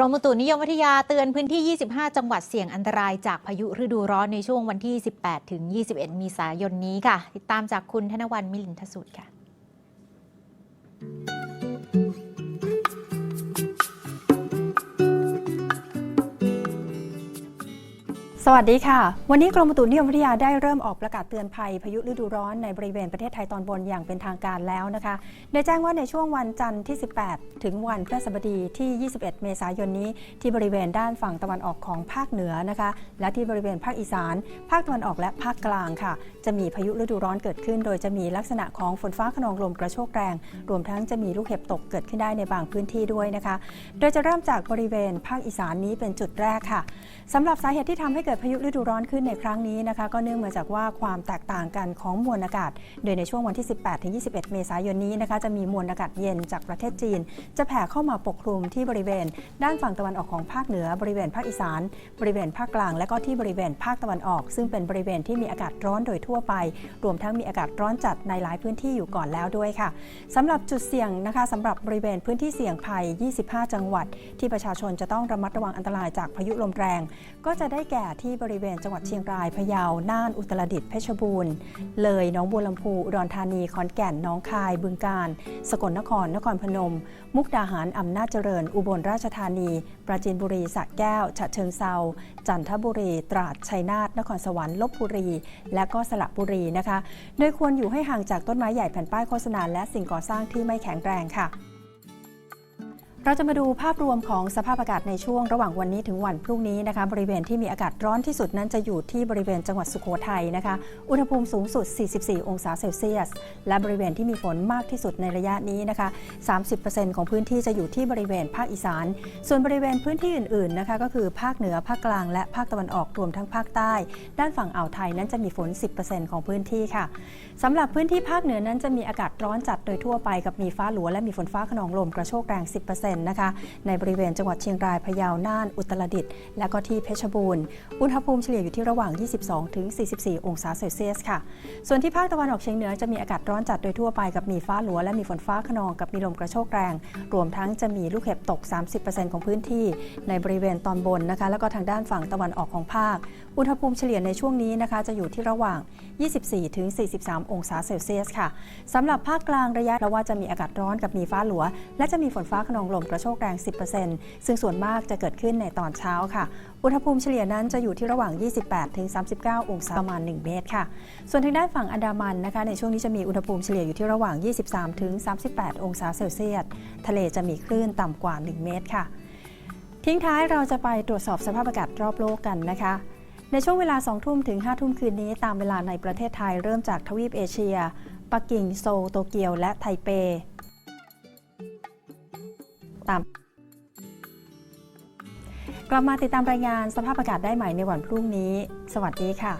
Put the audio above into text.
กรมอุตุนิยมวิทยาเตือนพื้นที่ 25 จังหวัดเสี่ยงอันตรายจากพายุฤดูร้อนในช่วงวันที่ 18 ถึง 21 มีายนนี้ค่ะ ติดตามจากคุณธนวันมิลินทสุดค่ะ สวัสดีค่ะ วันนี้กรมอุตุนิยมวิทยาได้เริ่มออกประกาศเตือนภัยพายุฤดูร้อนในบริเวณประเทศไทยตอนบนอย่างเป็นทางการแล้วนะคะโดยแจ้งว่าในช่วงวันจันทร์ที่ 18 ถึงวันพฤหัสบดีที่ 21 เมษายนนี้ ที่บริเวณด้านฝั่งตะวันออกของภาคเหนือนะคะ และที่บริเวณภาคอีสาน ภาคตะวันออกและภาคกลางค่ะ จะมีพายุฤดูร้อนเกิดขึ้น โดยจะมีลักษณะของฝนฟ้าขนองลมกระโชกแรง รวมทั้งจะมีลูกเห็บตกเกิดขึ้นได้ในบางพื้นที่ด้วยนะคะ โดยจะเริ่มจากบริเวณภาคอีสานนี้เป็นจุดแรกค่ะสำหรับสาเหตุที่ทำให้เกิดพายุฤดูร้อนขึ้นในครั้งนี้นะคะ ก็เนื่องมาจากว่าความแตกต่างกันของมวลอากาศ โดยในช่วงวันที่ 18ถึง21 เมษายนนี้นะคะ จะมีมวลอากาศเย็นจากประเทศจีน จะแผ่เข้ามาปกคลุมที่บริเวณ ด้านฝั่งตะวันออกของภาคเหนือบริเวณภาคอีสาน บริเวณภาคกลาง และก็ที่บริเวณภาคตะวันออก ซึ่งเป็นบริเวณที่มีอากาศร้อนโดยทั่วไป รวมทั้งมีอากาศร้อนจัดในหลายพื้นที่อยู่ก่อนแล้วด้วยค่ะสำหรับจุดเสี่ยงนะคะสำหรับบริเวณพื้นที่เสี่ยงภัย 25 จังหวัด ที่ประชาชนจะต้องระมัดระวังอันตรายจากพายุลมแรง ก็จะได้แก่ที่บริเวณจังหวัดเชียงราย พะเยา น่าน อุตรดิตถ์ เพชรบูรณ์ เลยหนองบัวลำพู อุดรธานี ขอนแก่น น้องคาย บึงกาฬ สกลนคร นครพนม มุกดาหาร อำนาจเจริญ อุบลราชธานี ปราจีนบุรี สระแก้ว ฉะเชิงเซา จันทบุรี ตราด ชัยนาท นครสวรรค์ ลบบุรี และก็สระบุรีนะคะ โดยควรอยู่ให้ห่างจากต้นไม้ใหญ่แผ่นป้ายโฆษณาและสิ่งก่อสร้างที่ไม่แข็งแรงค่ะ เราจะมาดูภาพรวมของสภาพอากาศในช่วงระหว่างวันนี้ถึงวันพรุ่งนี้นะคะ บริเวณที่มีอากาศร้อนที่สุดนั้นจะอยู่ที่บริเวณจังหวัดสุโขทัยนะคะ อุณหภูมิสูงสุด 44 องศาเซลเซียส และบริเวณที่มีฝนมากที่สุดในระยะนี้นะคะ 30%ของพื้นที่จะอยู่ที่บริเวณภาคอีสาน ส่วนบริเวณพื้นที่อื่นๆนะคะก็คือภาคเหนือ ภาคกลาง และภาคตะวันออกรวมทั้งภาคใต้ ด้านฝั่งอ่าวไทยนั้นจะมีฝน 10%ของพื้นที่ค่ะสำหรับพื้นที่ภาคเหนือนั้นจะมีอากาศร้อนจัดโดยทั่วไปกับมีฟ้าหลัวและมีฝนฟ้าขนองลมกระโชกแรง 10%นะคะ ในบริเวณจังหวัดเชียงรายพะเยาน่าน อุตรดิตถ์และก็ที่เพชรบูรณ์ อุณหภูมิเฉลี่ยอยู่ที่ระหว่าง 22ถึง44 องศาเซลเซียสค่ะ ส่วนที่ภาคตะวันออกเฉียงเหนือจะมีอากาศร้อนจัดโดยทั่วไปกับมีฟ้าหลัวและมีฝนฟ้าขนองกับมีลมกระโชกแรง รวมทั้งจะมีลูกเห็บตก 30%ของพื้นที่ ในบริเวณตอนบนนะคะ แล้วก็ทางด้านฝั่งตะวันออกของภาค อุณหภูมิเฉลี่ยในช่วงนี้นะคะ จะอยู่ที่ระหว่าง 24ถึง43 องศาเซลเซียสค่ะสำหรับภาคกลางระยะระว่าจะมีอากาศร้อนกับมีฟ้าหลัว และจะมีฝนฟ้าขนองลมกระโชกแรง 10%ซึ่งส่วนมากจะเกิดขึ้นในตอนเช้าค่ะ อุณหภูมิเฉลี่ยนั้นจะอยู่ที่ระหว่าง 28ถึง39 องศาประมาณ 1 เมตรค่ะ ส่วนทางด้านฝั่งอันดามันนะคะ ในช่วงนี้จะมีอุณหภูมิเฉลี่ยอยู่ที่ระหว่าง 23ถึง38 องศาเซลเซียส ทะเลจะมีคลื่นต่ำกว่า 1 เมตรค่ะ ทิ้งท้ายเราจะไปตรวจสอบสภาพอากาศรอบโลกกันนะคะในช่วงเวลา 2 ทุ่มถึง 5 ทุ่มคืนนี้ตามเวลาในประเทศไทยเริ่มจากทวีปเอเชีย ปักกิ่ง โซล โตเกียว และไทเป ตามกลับมาติดตามรายงานสภาพอากาศได้ใหม่ในวันพรุ่งนี้ สวัสดีค่ะ